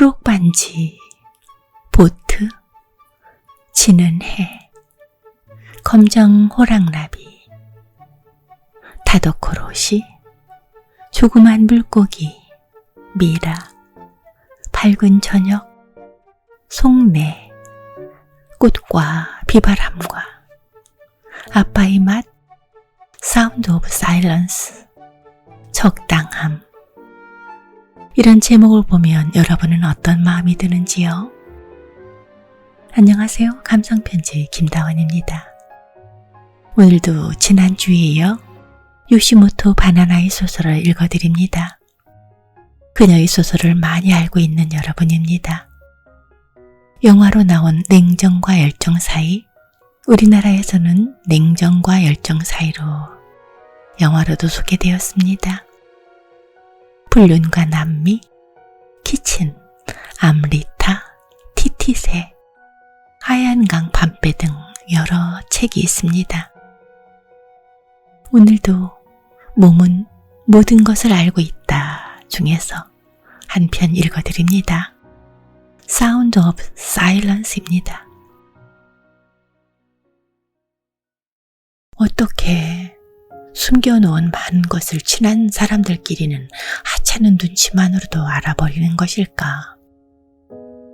초록 반지, 보트, 지는 해, 검정 호랑나비, 다도코로시, 조그만 물고기, 미라, 밝은 저녁, 속내, 꽃과 비바람과 아빠의 맛, 사운드 오브 사일런스, 적당함. 이런 제목을 보면 여러분은 어떤 마음이 드는지요? 안녕하세요. 감성편지 김다원입니다. 오늘도 지난주에 이어 요시모토 바나나의 소설을 읽어드립니다. 그녀의 소설을 많이 알고 있는 여러분입니다. 영화로 나온 냉정과 열정 사이, 우리나라에서는 냉정과 열정 사이로 영화로도 소개되었습니다. 불륜과 남미, 키친, 암리타, 티티세, 하얀강 밤배 등 여러 책이 있습니다. 오늘도 몸은 모든 것을 알고 있다 중에서 한 편 읽어드립니다. 사운드 오브 사일런스입니다. 어떻게 숨겨놓은 많은 것을 친한 사람들끼리는 하찮은 눈치만으로도 알아버리는 것일까?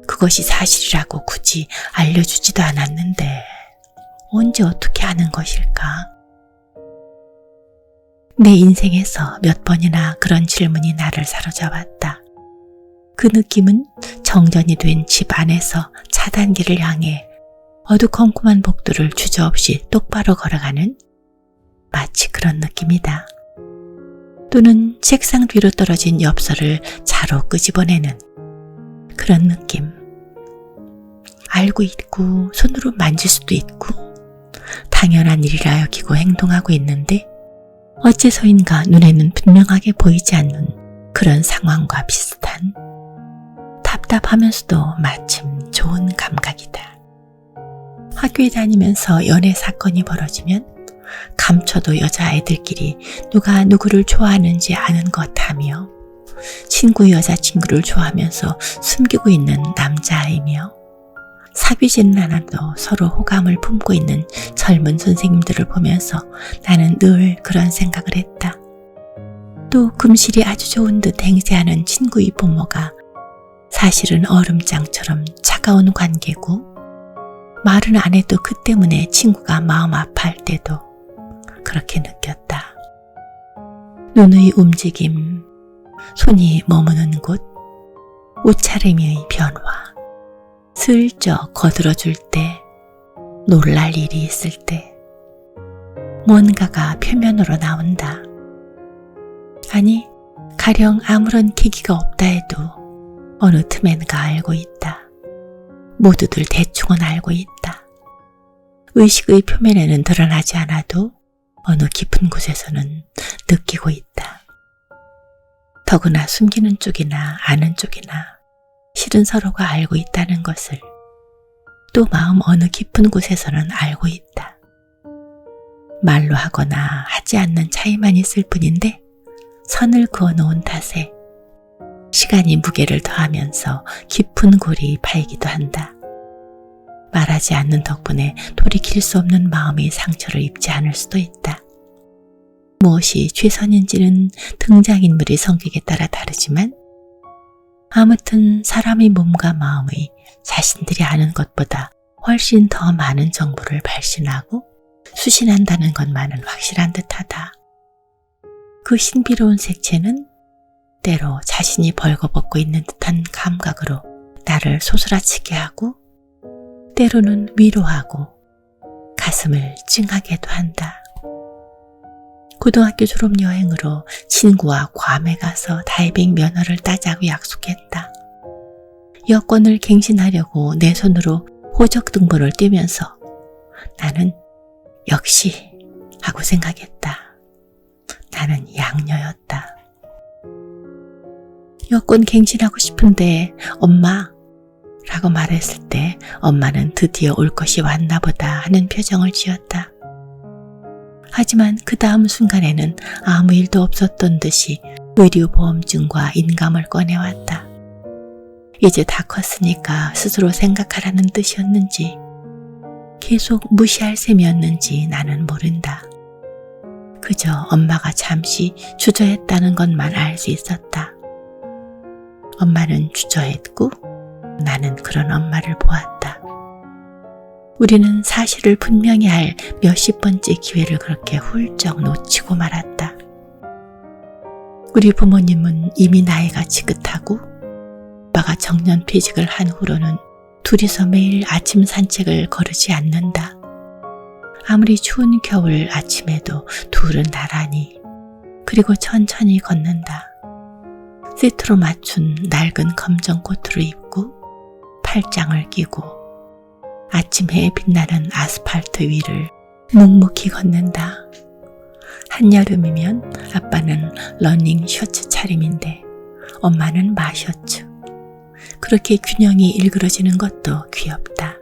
그것이 사실이라고 굳이 알려주지도 않았는데 언제 어떻게 아는 것일까? 내 인생에서 몇 번이나 그런 질문이 나를 사로잡았다. 그 느낌은 정전이 된 집 안에서 차단기를 향해 어두컴컴한 복도를 주저없이 똑바로 걸어가는 마치 그런 느낌이다. 또는 책상 뒤로 떨어진 엽서를 자로 끄집어내는 그런 느낌. 알고 있고 손으로 만질 수도 있고 당연한 일이라 여기고 행동하고 있는데 어째서인가 눈에는 분명하게 보이지 않는 그런 상황과 비슷한 답답하면서도 마침 좋은 감각이다. 학교에 다니면서 연애 사건이 벌어지면 감춰도 여자애들끼리 누가 누구를 좋아하는지 아는 것 하며 친구 여자친구를 좋아하면서 숨기고 있는 남자아이며 사귀지는 않아도 서로 호감을 품고 있는 젊은 선생님들을 보면서 나는 늘 그런 생각을 했다. 또 금실이 아주 좋은 듯 행세하는 친구의 부모가 사실은 얼음장처럼 차가운 관계고 말은 안 해도 그 때문에 친구가 마음 아파할 때도 그렇게 느꼈다. 눈의 움직임, 손이 머무는 곳, 옷차림의 변화, 슬쩍 거들어줄 때, 놀랄 일이 있을 때, 뭔가가 표면으로 나온다. 아니, 가령 아무런 계기가 없다 해도 어느 틈엔가 알고 있다. 모두들 대충은 알고 있다. 의식의 표면에는 드러나지 않아도 어느 깊은 곳에서는 느끼고 있다. 더구나 숨기는 쪽이나 아는 쪽이나 실은 서로가 알고 있다는 것을 또 마음 어느 깊은 곳에서는 알고 있다. 말로 하거나 하지 않는 차이만 있을 뿐인데 선을 그어 놓은 탓에 시간이 무게를 더하면서 깊은 골이 파이기도 한다. 말하지 않는 덕분에 돌이킬 수 없는 마음의 상처를 입지 않을 수도 있다. 무엇이 최선인지는 등장인물의 성격에 따라 다르지만 아무튼 사람의 몸과 마음의 자신들이 아는 것보다 훨씬 더 많은 정보를 발신하고 수신한다는 것만은 확실한 듯하다. 그 신비로운 색채는 때로 자신이 벌거벗고 있는 듯한 감각으로 나를 소스라치게 하고 때로는 위로하고 가슴을 찡하게도 한다. 고등학교 졸업 여행으로 친구와 괌에 가서 다이빙 면허를 따자고 약속했다. 여권을 갱신하려고 내 손으로 호적 등본을 떼면서 나는 역시 하고 생각했다. 나는 양녀였다. 여권 갱신하고 싶은데 엄마 라고 말했을 때 엄마는 드디어 올 것이 왔나 보다 하는 표정을 지었다. 하지만 그 다음 순간에는 아무 일도 없었던 듯이 의료보험증과 인감을 꺼내왔다. 이제 다 컸으니까 스스로 생각하라는 뜻이었는지 계속 무시할 셈이었는지 나는 모른다. 그저 엄마가 잠시 주저했다는 것만 알 수 있었다. 엄마는 주저했고 나는 그런 엄마를 보았다. 우리는 사실을 분명히 할 몇십 번째 기회를 그렇게 훌쩍 놓치고 말았다. 우리 부모님은 이미 나이가 지긋하고 아빠가 정년 퇴직을 한 후로는 둘이서 매일 아침 산책을 거르지 않는다. 아무리 추운 겨울 아침에도 둘은 나란히 그리고 천천히 걷는다. 세트로 맞춘 낡은 검정 코트를 입고 팔짱을 끼고 아침 해에 빛나는 아스팔트 위를 묵묵히 걷는다. 한여름이면 아빠는 러닝 셔츠 차림인데 엄마는 마셔츠. 그렇게 균형이 일그러지는 것도 귀엽다.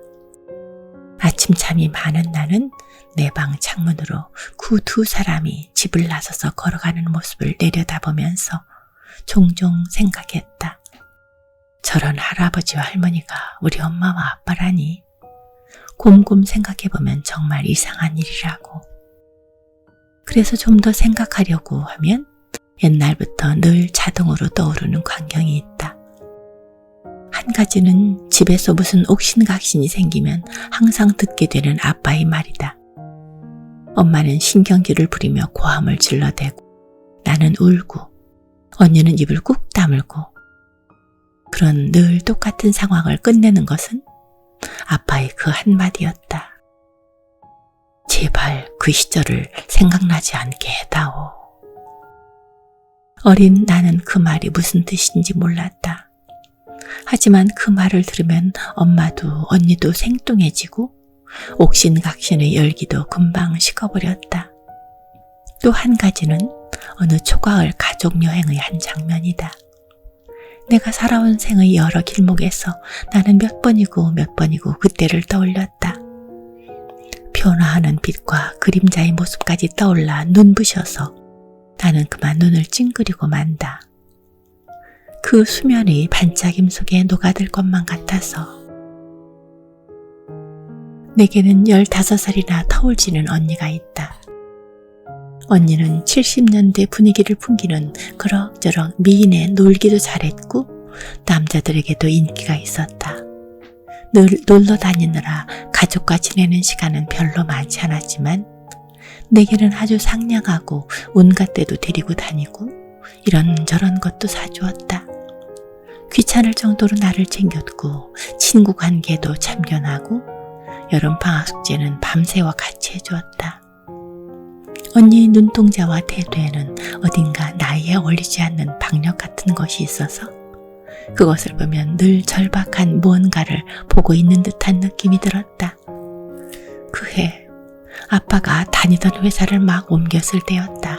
아침잠이 많은 나는 내 방 창문으로 그 두 사람이 집을 나서서 걸어가는 모습을 내려다보면서 종종 생각했다. 저런 할아버지와 할머니가 우리 엄마와 아빠라니. 곰곰 생각해보면 정말 이상한 일이라고. 그래서 좀 더 생각하려고 하면 옛날부터 늘 자동으로 떠오르는 광경이 있다. 한 가지는 집에서 무슨 옥신각신이 생기면 항상 듣게 되는 아빠의 말이다. 엄마는 신경질을 부리며 고함을 질러대고 나는 울고 언니는 입을 꾹 다물고 그런 늘 똑같은 상황을 끝내는 것은 아빠의 그 한마디였다. 제발 그 시절을 생각나지 않게 해다오. 어린 나는 그 말이 무슨 뜻인지 몰랐다. 하지만 그 말을 들으면 엄마도 언니도 생뚱해지고 옥신각신의 열기도 금방 식어버렸다. 또 한 가지는 어느 초가을 가족 여행의 한 장면이다. 내가 살아온 생의 여러 길목에서 나는 몇 번이고 몇 번이고 그때를 떠올렸다. 변화하는 빛과 그림자의 모습까지 떠올라 눈부셔서 나는 그만 눈을 찡그리고 만다. 그 수면이 반짝임 속에 녹아들 것만 같아서 내게는 15살이나 터울지는 언니가 있다. 언니는 70년대 분위기를 풍기는 그럭저럭 미인의 놀기도 잘했고 남자들에게도 인기가 있었다. 늘 놀러 다니느라 가족과 지내는 시간은 별로 많지 않았지만 내게는 아주 상냥하고 온갖 데도 데리고 다니고 이런저런 것도 사주었다. 귀찮을 정도로 나를 챙겼고 친구 관계도 참견하고 여름 방학 숙제는 밤새와 같이 해주었다. 언니의 눈동자와 태도에는 어딘가 나이에 어울리지 않는 박력 같은 것이 있어서 그것을 보면 늘 절박한 무언가를 보고 있는 듯한 느낌이 들었다. 그해 아빠가 다니던 회사를 막 옮겼을 때였다.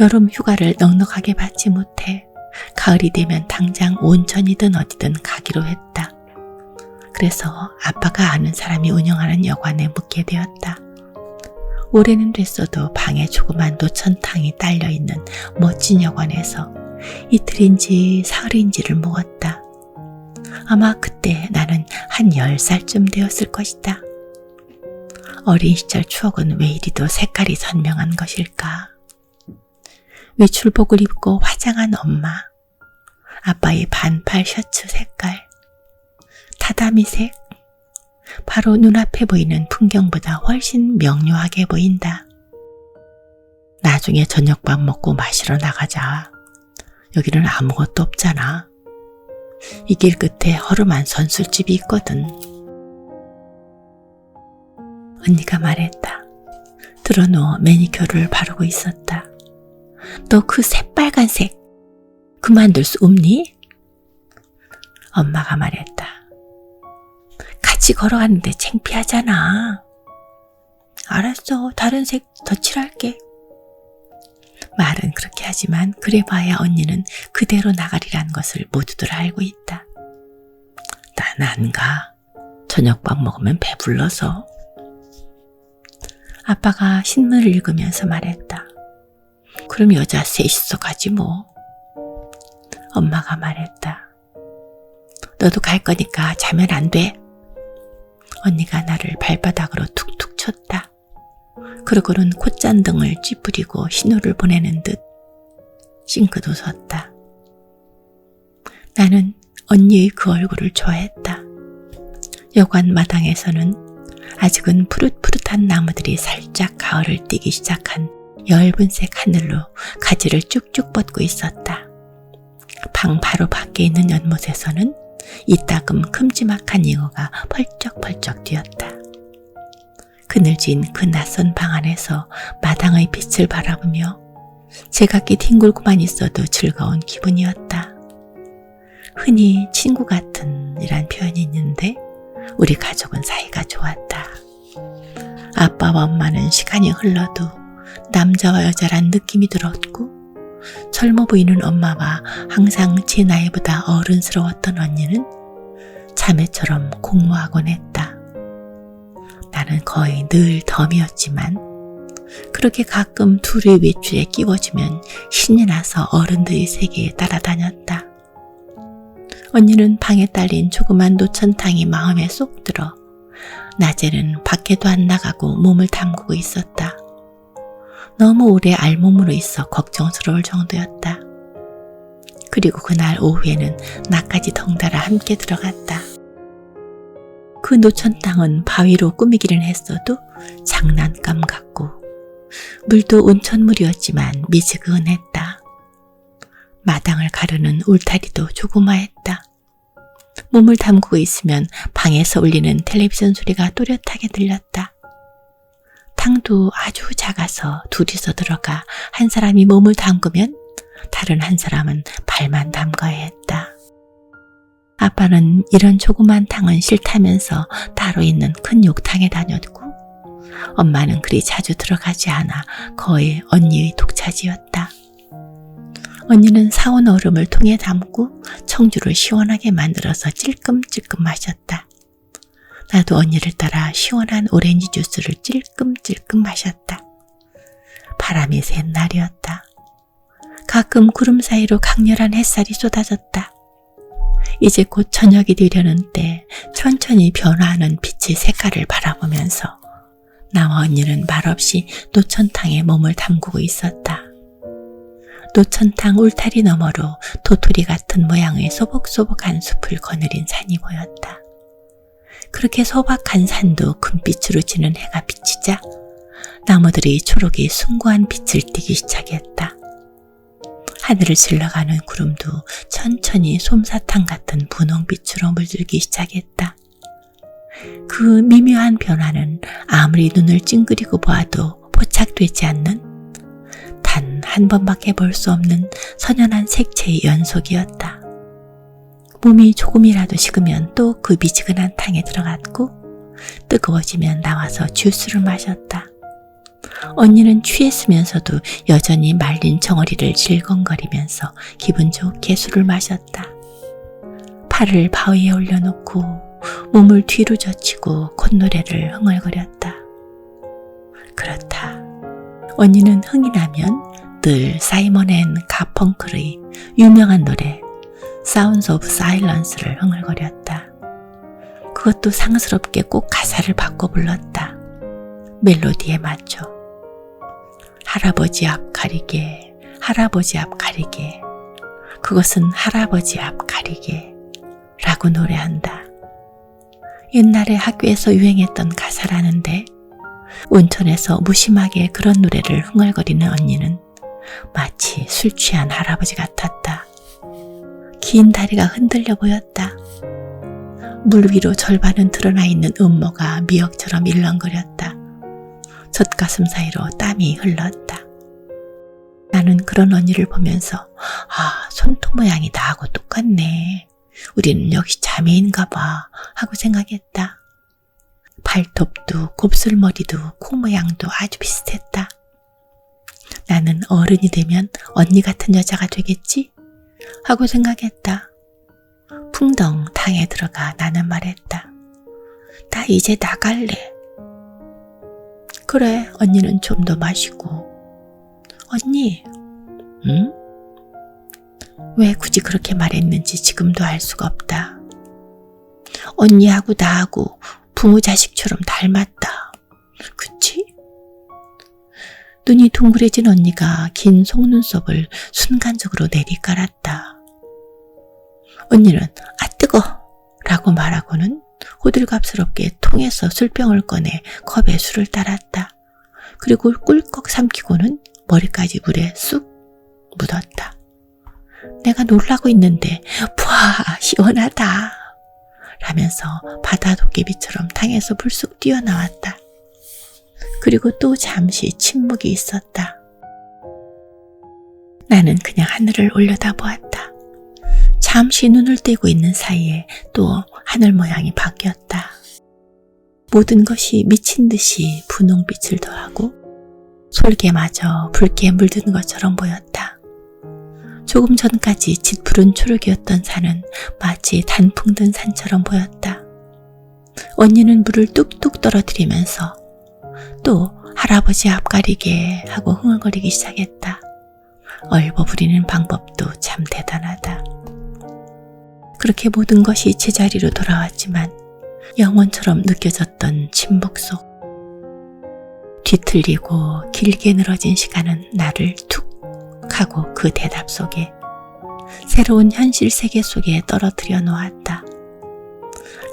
여름 휴가를 넉넉하게 받지 못해 가을이 되면 당장 온천이든 어디든 가기로 했다. 그래서 아빠가 아는 사람이 운영하는 여관에 묵게 되었다. 올해는 됐어도 방에 조그만 노천탕이 딸려있는 멋진 여관에서 이틀인지 사흘인지를 묵었다. 아마 그때 나는 한 10살쯤 되었을 것이다. 어린 시절 추억은 왜 이리도 색깔이 선명한 것일까? 외출복을 입고 화장한 엄마, 아빠의 반팔 셔츠 색깔, 타다미색, 바로 눈앞에 보이는 풍경보다 훨씬 명료하게 보인다. 나중에 저녁밥 먹고 마시러 나가자. 여기는 아무것도 없잖아. 이 길 끝에 허름한 선술집이 있거든. 언니가 말했다. 드러누워 매니큐어를 바르고 있었다. 너 그 새빨간색 그만둘 수 없니? 엄마가 말했다. 같이 걸어가는데 창피하잖아. 알았어. 다른 색더 칠할게. 말은 그렇게 하지만 그래봐야 언니는 그대로 나가리란 것을 모두들 알고 있다. 난 안 가. 저녁밥 먹으면 배불러서. 아빠가 신문을 읽으면서 말했다. 그럼 여자 셋이서 가지 뭐. 엄마가 말했다. 너도 갈 거니까 자면 안 돼. 언니가 나를 발바닥으로 툭툭 쳤다. 그러고는 콧잔등을 찌푸리고 신호를 보내는 듯 싱크도 섰다. 나는 언니의 그 얼굴을 좋아했다. 여관 마당에서는 아직은 푸릇푸릇한 나무들이 살짝 가을을 띠기 시작한 엷은색 하늘로 가지를 쭉쭉 뻗고 있었다. 방 바로 밖에 있는 연못에서는 이따금 큼지막한 잉어가 펄쩍펄쩍 뛰었다. 그늘진 그 낯선 방 안에서 마당의 빛을 바라보며 제각기 뒹굴고만 있어도 즐거운 기분이었다. 흔히 친구 같은 이란 표현이 있는데 우리 가족은 사이가 좋았다. 아빠와 엄마는 시간이 흘러도 남자와 여자란 느낌이 들었고 젊어 보이는 엄마와 항상 제 나이보다 어른스러웠던 언니는 자매처럼 공모하곤 했다. 나는 거의 늘 덤이었지만 그렇게 가끔 둘의 외출에 끼워주면 신이 나서 어른들의 세계에 따라다녔다. 언니는 방에 딸린 조그만 노천탕이 마음에 쏙 들어 낮에는 밖에도 안 나가고 몸을 담그고 있었다. 너무 오래 알몸으로 있어 걱정스러울 정도였다. 그리고 그날 오후에는 나까지 덩달아 함께 들어갔다. 그 노천 땅은 바위로 꾸미기는 했어도 장난감 같고 물도 온천물이었지만 미지근했다. 마당을 가르는 울타리도 조그마했다. 몸을 담그고 있으면 방에서 울리는 텔레비전 소리가 또렷하게 들렸다. 탕도 아주 작아서 둘이서 들어가 한 사람이 몸을 담그면 다른 한 사람은 발만 담가야 했다. 아빠는 이런 조그만 탕은 싫다면서 따로 있는 큰 욕탕에 다녔고 엄마는 그리 자주 들어가지 않아 거의 언니의 독차지였다. 언니는 사온 얼음을 통에 담고 청주를 시원하게 만들어서 찔끔찔끔 마셨다. 나도 언니를 따라 시원한 오렌지 주스를 찔끔찔끔 마셨다. 바람이 센 날이었다. 가끔 구름 사이로 강렬한 햇살이 쏟아졌다. 이제 곧 저녁이 되려는 때 천천히 변화하는 빛의 색깔을 바라보면서 나와 언니는 말없이 노천탕에 몸을 담그고 있었다. 노천탕 울타리 너머로 도토리 같은 모양의 소복소복한 숲을 거느린 산이 보였다. 그렇게 소박한 산도 금빛으로 지는 해가 비치자 나무들이 초록이 숭고한 빛을 띠기 시작했다. 하늘을 질러가는 구름도 천천히 솜사탕 같은 분홍빛으로 물들기 시작했다. 그 미묘한 변화는 아무리 눈을 찡그리고 보아도 포착되지 않는 단 한 번밖에 볼 수 없는 선연한 색채의 연속이었다. 몸이 조금이라도 식으면 또 그 미지근한 탕에 들어갔고 뜨거워지면 나와서 주스를 마셨다. 언니는 취했으면서도 여전히 말린 정어리를 질겅거리면서 기분 좋게 술을 마셨다. 팔을 바위에 올려놓고 몸을 뒤로 젖히고 콧노래를 흥얼거렸다. 그렇다. 언니는 흥이 나면 늘 사이먼 앤 가펑클의 유명한 노래 Sounds of Silence를 흥얼거렸다. 그것도 상스럽게 꼭 가사를 바꿔 불렀다. 멜로디에 맞춰. 할아버지 앞 가리게, 할아버지 앞 가리게, 그것은 할아버지 앞 가리게, 라고 노래한다. 옛날에 학교에서 유행했던 가사라는데, 온천에서 무심하게 그런 노래를 흥얼거리는 언니는 마치 술 취한 할아버지 같았다. 긴 다리가 흔들려 보였다. 물 위로 절반은 드러나 있는 음모가 미역처럼 일렁거렸다. 젖가슴 사이로 땀이 흘렀다. 나는 그런 언니를 보면서 아 손톱 모양이 나하고 똑같네. 우리는 역시 자매인가 봐 하고 생각했다. 발톱도 곱슬머리도 코 모양도 아주 비슷했다. 나는 어른이 되면 언니 같은 여자가 되겠지? 하고 생각했다. 풍덩 당에 들어가 나는 말했다. 나 이제 나갈래. 그래, 언니는 좀 더 마시고. 언니, 응? 왜 굳이 그렇게 말했는지 지금도 알 수가 없다. 언니하고 나하고 부모 자식처럼 닮았다. 그치? 눈이 동그래진 언니가 긴 속눈썹을 순간적으로 내리깔았다. 언니는 아 뜨거! 라고 말하고는 호들갑스럽게 통에서 술병을 꺼내 컵에 술을 따랐다. 그리고 꿀꺽 삼키고는 머리까지 물에 쑥 묻었다. 내가 놀라고 있는데 푸아 시원하다 라면서 바다 도깨비처럼 탕에서 불쑥 뛰어나왔다. 그리고 또 잠시 침묵이 있었다. 나는 그냥 하늘을 올려다 보았다. 잠시 눈을 떼고 있는 사이에 또 하늘 모양이 바뀌었다. 모든 것이 미친 듯이 분홍빛을 더하고 솔개마저 붉게 물든 것처럼 보였다. 조금 전까지 짙푸른 초록이었던 산은 마치 단풍 든 산처럼 보였다. 언니는 물을 뚝뚝 떨어뜨리면서 또 할아버지 앞가리게 하고 흥얼거리기 시작했다. 얼버무리는 방법도 참 대단하다. 그렇게 모든 것이 제자리로 돌아왔지만 영원처럼 느껴졌던 침묵 속 뒤틀리고 길게 늘어진 시간은 나를 툭 하고 그 대답 속에 새로운 현실 세계 속에 떨어뜨려 놓았다.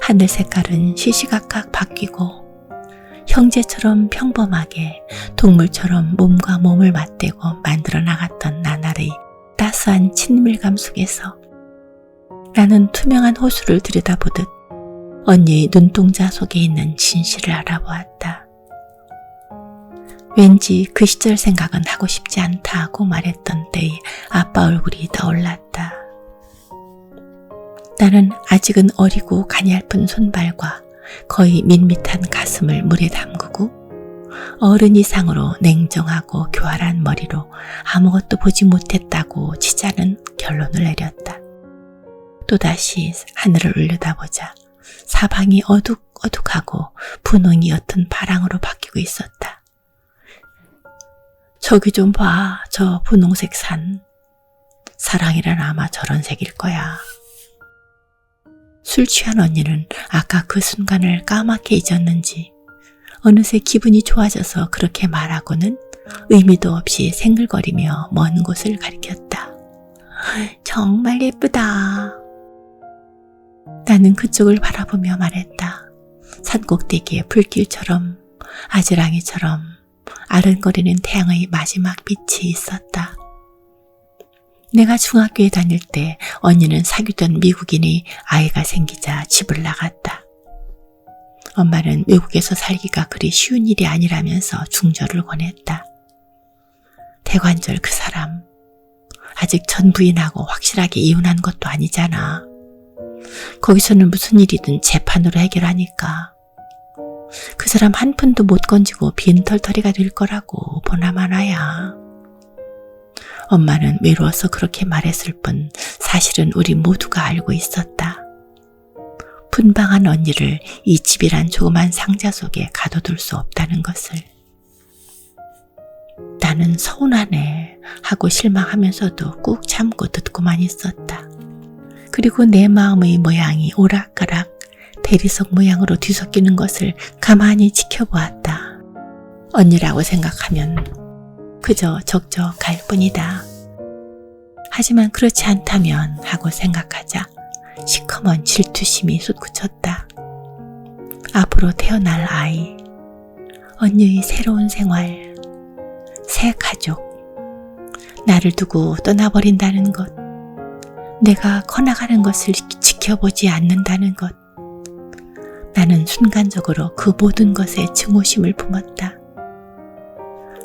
하늘 색깔은 시시각각 바뀌고 형제처럼 평범하게 동물처럼 몸과 몸을 맞대고 만들어 나갔던 나날의 따스한 친밀감 속에서 나는 투명한 호수를 들여다보듯 언니의 눈동자 속에 있는 진실을 알아보았다. 왠지 그 시절 생각은 하고 싶지 않다고 말했던 때의 아빠 얼굴이 떠올랐다. 나는 아직은 어리고 가냘픈 손발과 거의 밋밋한 가슴을 물에 담그고 어른 이상으로 냉정하고 교활한 머리로 아무것도 보지 못했다고 치자는 결론을 내렸다. 또다시 하늘을 올려다보자 사방이 어둑어둑하고 분홍이 옅은 파랑으로 바뀌고 있었다. 저기 좀 봐, 저 분홍색 산. 사랑이란 아마 저런 색일 거야. 술 취한 언니는 아까 그 순간을 까맣게 잊었는지 어느새 기분이 좋아져서 그렇게 말하고는 의미도 없이 생글거리며 먼 곳을 가리켰다. 정말 예쁘다. 나는 그쪽을 바라보며 말했다. 산꼭대기에 불길처럼 아지랑이처럼 아른거리는 태양의 마지막 빛이 있었다. 내가 중학교에 다닐 때 언니는 사귀던 미국인이 아이가 생기자 집을 나갔다. 엄마는 외국에서 살기가 그리 쉬운 일이 아니라면서 중절을 권했다. 대관절 그 사람 아직 전 부인하고 확실하게 이혼한 것도 아니잖아. 거기서는 무슨 일이든 재판으로 해결하니까. 그 사람 한 푼도 못 건지고 빈털터리가 될 거라고 보나 마나야. 엄마는 외로워서 그렇게 말했을 뿐 사실은 우리 모두가 알고 있었다. 분방한 언니를 이 집이란 조그만 상자 속에 가둬둘 수 없다는 것을. 나는 서운하네 하고 실망하면서도 꾹 참고 듣고만 있었다. 그리고 내 마음의 모양이 오락가락 대리석 모양으로 뒤섞이는 것을 가만히 지켜보았다. 언니라고 생각하면 그저 적적할 뿐이다. 하지만 그렇지 않다면 하고 생각하자 시커먼 질투심이 솟구쳤다. 앞으로 태어날 아이, 언니의 새로운 생활, 새 가족, 나를 두고 떠나버린다는 것, 내가 커나가는 것을 지켜보지 않는다는 것, 나는 순간적으로 그 모든 것에 증오심을 품었다.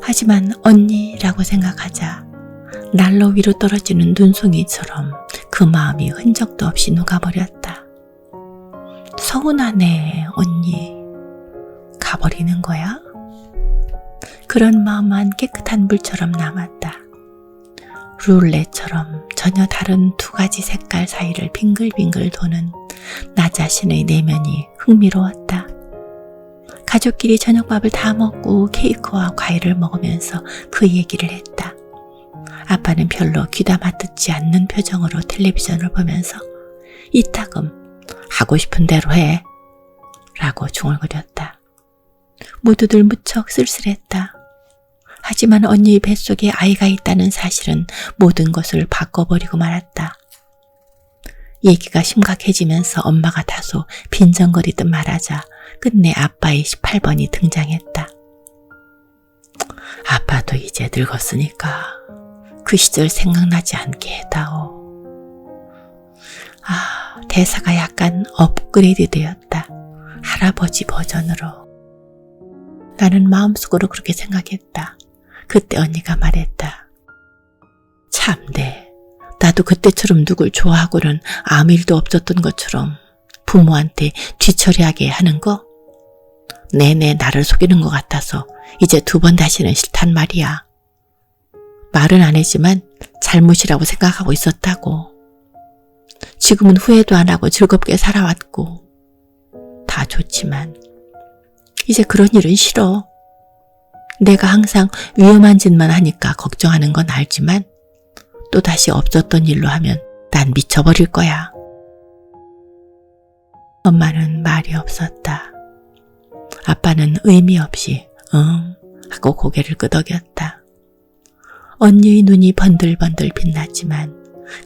하지만 언니라고 생각하자 날로 위로 떨어지는 눈송이처럼 그 마음이 흔적도 없이 녹아버렸다. 서운하네, 언니. 가버리는 거야? 그런 마음만 깨끗한 물처럼 남았다. 룰렛처럼 전혀 다른 두 가지 색깔 사이를 빙글빙글 도는 나 자신의 내면이 흥미로웠다. 가족끼리 저녁밥을 다 먹고 케이크와 과일을 먹으면서 그 얘기를 했다. 아빠는 별로 귀담아 듣지 않는 표정으로 텔레비전을 보면서 이따금 하고 싶은 대로 해. 라고 중얼거렸다. 모두들 무척 쓸쓸했다. 하지만 언니의 뱃속에 아이가 있다는 사실은 모든 것을 바꿔버리고 말았다. 얘기가 심각해지면서 엄마가 다소 빈정거리듯 말하자 끝내 아빠의 18번이 등장했다. 아빠도 이제 늙었으니까 그 시절 생각나지 않게 해다오. 아, 대사가 약간 업그레이드 되었다. 할아버지 버전으로. 나는 마음속으로 그렇게 생각했다. 그때 언니가 말했다. 참네. 나도 그때처럼 누굴 좋아하고는 아무 일도 없었던 것처럼 부모한테 뒤처리하게 하는 거? 내내 나를 속이는 것 같아서 이제 두 번 다시는 싫단 말이야. 말은 안 했지만 잘못이라고 생각하고 있었다고. 지금은 후회도 안 하고 즐겁게 살아왔고. 다 좋지만, 이제 그런 일은 싫어. 내가 항상 위험한 짓만 하니까 걱정하는 건 알지만, 또 다시 없었던 일로 하면 난 미쳐버릴 거야. 엄마는 말이 없었다. 아빠는 의미 없이 응 하고 고개를 끄덕였다. 언니의 눈이 번들번들 빛났지만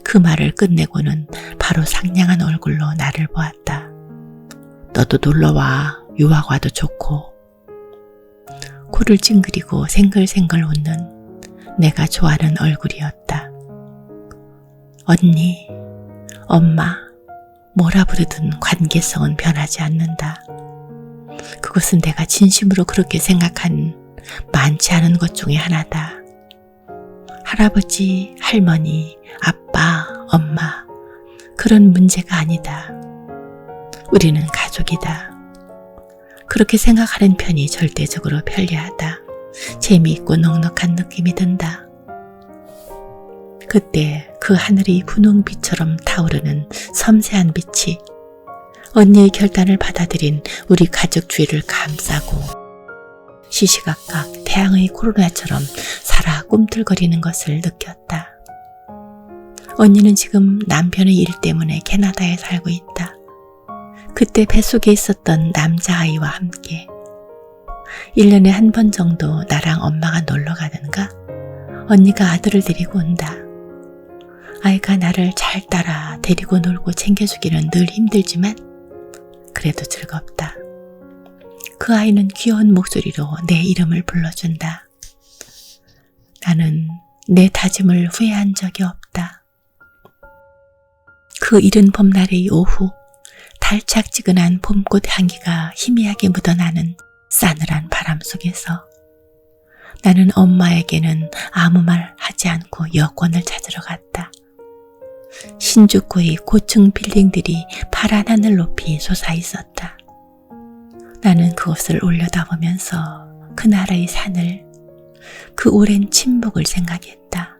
그 말을 끝내고는 바로 상냥한 얼굴로 나를 보았다. 너도 놀러와 유학 와도 좋고 코를 찡그리고 생글생글 웃는 내가 좋아하는 얼굴이었다. 언니, 엄마, 뭐라 부르든 관계성은 변하지 않는다. 그것은 내가 진심으로 그렇게 생각한 많지 않은 것 중에 하나다. 할아버지, 할머니, 아빠, 엄마, 그런 문제가 아니다. 우리는 가족이다. 그렇게 생각하는 편이 절대적으로 편리하다. 재미있고 넉넉한 느낌이 든다. 그때 그 하늘이 분홍빛처럼 타오르는 섬세한 빛이 언니의 결단을 받아들인 우리 가족 주위를 감싸고 시시각각 태양의 코로나처럼 살아 꿈틀거리는 것을 느꼈다. 언니는 지금 남편의 일 때문에 캐나다에 살고 있다. 그때 뱃속에 있었던 남자아이와 함께 1년에 한 번 정도 나랑 엄마가 놀러 가는가 언니가 아들을 데리고 온다. 아이가 나를 잘 따라 데리고 놀고 챙겨주기는 늘 힘들지만 그래도 즐겁다. 그 아이는 귀여운 목소리로 내 이름을 불러준다. 나는 내 다짐을 후회한 적이 없다. 그 이른 봄날의 오후, 달착지근한 봄꽃 향기가 희미하게 묻어나는 싸늘한 바람 속에서 나는 엄마에게는 아무 말 하지 않고 여권을 찾으러 갔다. 신주쿠의 고층 빌딩들이 파란 하늘 높이 솟아 있었다. 나는 그것을 올려다보면서 그 나라의 산을, 그 오랜 침묵을 생각했다.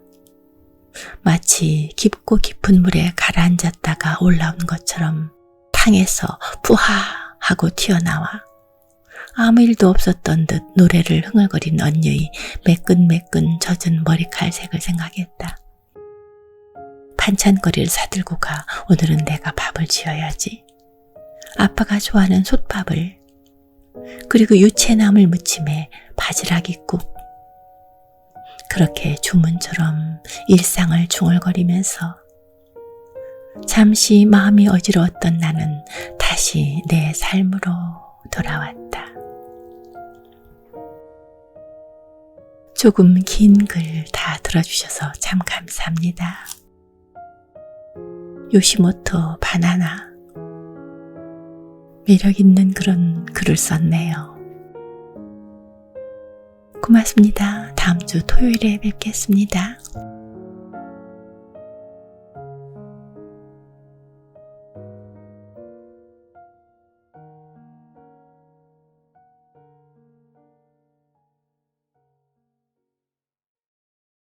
마치 깊고 깊은 물에 가라앉았다가 올라온 것처럼 탕에서 푸하 하고 튀어나와 아무 일도 없었던 듯 노래를 흥얼거린 언니의 매끈매끈 젖은 머리칼색을 생각했다. 반찬거리를 사들고 가. 오늘은 내가 밥을 지어야지. 아빠가 좋아하는 솥밥을. 그리고 유채나물 무침에 바지락이국. 그렇게 주문처럼 일상을 중얼거리면서 잠시 마음이 어지러웠던 나는 다시 내 삶으로 돌아왔다. 조금 긴 글 다 들어주셔서 참 감사합니다. 요시모토 바나나. 매력 있는 그런 글을 썼네요. 고맙습니다. 다음 주 토요일에 뵙겠습니다.